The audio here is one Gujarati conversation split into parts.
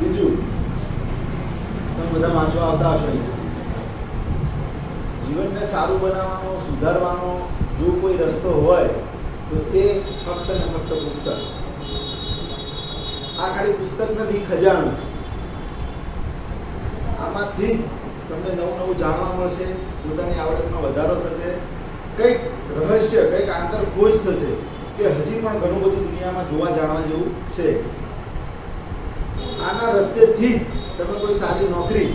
બીજું? તમે બધા વાંચવા આવતા હશો જીવનને સારું બનાવવાનો, સુધારવાનો જો કોઈ રસ્તો હોય, તો તે ફક્ત ને ફક્ત પુસ્તક. આ ખાલી પુસ્તક નથી, ખજાનું. આમાંથી તમને નવું નવું જાણવા મળશે, પોતાની આવડતમાં વધારો થશે. કંઈક રહસ્ય, કંઈક આંતર ખોજ થશે કે હજી પણ ઘણું બધું દુનિયામાં જોવા જાણવા જેવું છે. આના રસ્તેથી જ તમે કોઈ સારી નોકરી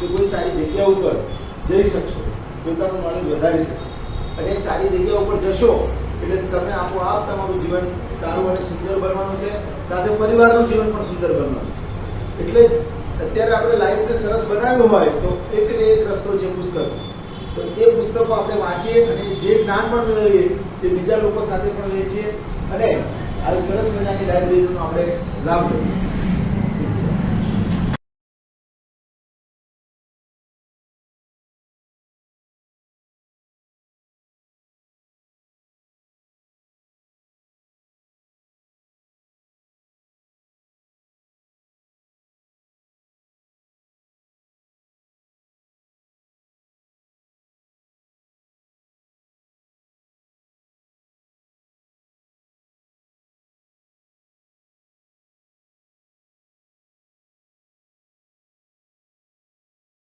કે કોઈ સારી જગ્યા ઉપર જઈ શકશો. પોતાનું નોલેજ વધારી શકશો. અને એ સારી જગ્યા ઉપર જશો એટલે તમે આપોઆપ તમારું જીવન સારું અને સુંદર બનવાનું છે. સાથે પરિવારનું જીવન પણ સુંદર બનવાનું છે. એટલે અત્યારે આપણે લાઈફને સરસ બનાવ્યું હોય તો એક ને એક રસ્તો છે પુસ્તક. તો એ પુસ્તકો આપણે વાંચીએ અને જે જ્ઞાન પણ મેળવીએ એ બીજા લોકો સાથે પણ વહેંચીએ અને આવી સરસ મજાની લાઇબ્રેરીનો આપણે લાભ લઈએ.